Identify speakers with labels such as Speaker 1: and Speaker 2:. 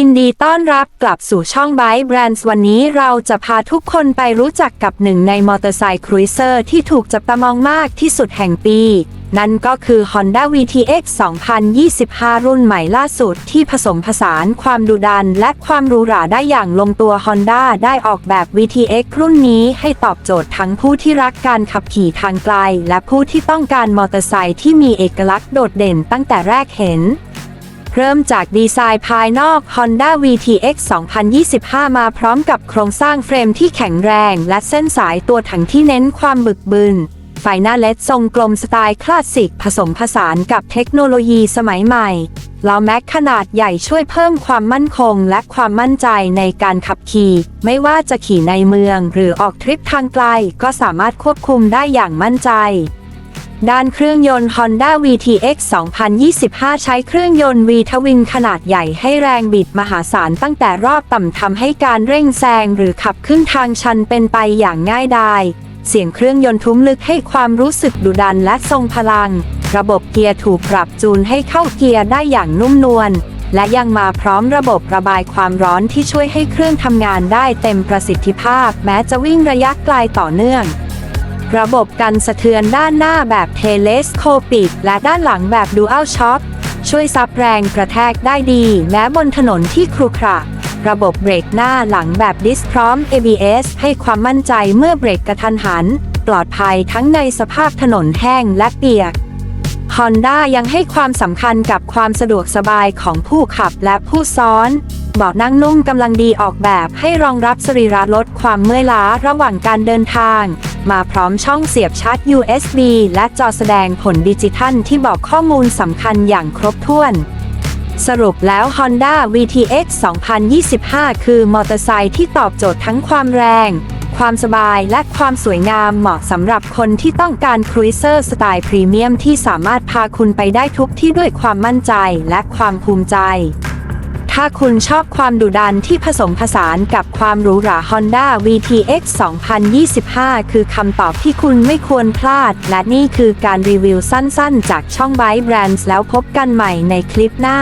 Speaker 1: ยินดีต้อนรับกลับสู่ช่อง b บ k e Brands วันนี้เราจะพาทุกคนไปรู้จักกับหนึ่งในมอเตอร์ไซค์ครูเซอร์ที่ถูกจับตามองมากที่สุดแห่งปี นั่นก็คือ Honda VTX 2025 รุ่นใหม่ล่าสุดที่ผสมผสานความดุดันและความหรูหราได้อย่างลงตัว Honda ได้ออกแบบ VTX รุ่นนี้ให้ตอบโจทย์ทั้งผู้ที่รักการขับขี่ทางไกล และผู้ที่ต้องการมอเตอร์ไซค์ที่มีเอกลักษณ์โดดเด่นตั้งแต่แรกเห็น เริ่มจากดีไซน์ภายนอก Honda VTX 2025 มาพร้อมกับโครงสร้างเฟรมที่แข็งแรง และเส้นสายตัวถังที่เน้นความบึกบึน ไฟหน้าเลดทรงกลมสไตล์คลาสสิกผสมผสานกับเทคโนโลยีสมัยใหม่ล้อแม็กขนาดใหญ่ช่วยเพิ่มความมั่นคงและความมั่นใจในการขับขี่ ไม่ว่าจะขี่ในเมือง หรือออกทริปทางไกล ก็สามารถควบคุมได้อย่างมั่นใจ ด้านเครื่องยนต์ Honda VTX 2025 ใช้เครื่องยนต์ V ทวินขนาดใหญ่ให้แรงบิดมหาศาลตั้งแต่รอบต่ำทำให้การเร่งแซงหรือขับขึ้นทางชันเป็นไปอย่างง่ายดาย เสียงเครื่องยนต์ทุ้มลึกให้ความรู้สึกดุดันและทรงพลัง ระบบเกียร์ถูกปรับจูนให้เข้าเกียร์ได้อย่างนุ่มนวล และยังมาพร้อมระบบระบายความร้อนที่ช่วยให้เครื่องทำงานได้เต็มประสิทธิภาพ แม้จะวิ่งระยะไกลต่อเนื่อง ระบบกันสะเทือนด้านหน้าแบบเทเลสโคปิก และด้านหลังแบบ Dual Shock ช่วยซับแรงกระแทกได้ดีแม้บนถนนที่ครุขระระบบเบรกหน้าหลังแบบดิสพร้อม ABS ให้ความมั่นใจเมื่อเบรกกระทันหัน ปลอดภัยทั้งในสภาพถนนแห้งและเปียก Honda ยังให้ความสำคัญกับความสะดวกสบายของผู้ขับและผู้ซ้อนเบาะนั่งนุ่มกำลังดีออกแบบให้รองรับสรีระลดความเมื่อยล้าระหว่างการเดินทาง มาพร้อมช่องเสียบชาร์จ USB และจอแสดงผลดิจิทัลที่บอกข้อมูลสำคัญอย่างครบถ้วน สรุปแล้ว Honda VTX 2025 คือมอเตอร์ไซค์ที่ตอบโจทย์ทั้งความแรง ความสบายและความสวยงามเหมาะสำหรับคนที่ต้องการครูเซอร์สไตล์พรีเมียมที่สามารถพาคุณไปได้ทุกที่ด้วยความมั่นใจและความภูมิใจ ถ้าคุณชอบความดุดันที่ผสมผสานกับความหรูหรา Honda VTX 2025 คือคำตอบที่คุณไม่ควรพลาด และนี่คือการรีวิวสั้นๆ จากช่อง Byte Brands แล้วพบกันใหม่ในคลิปหน้า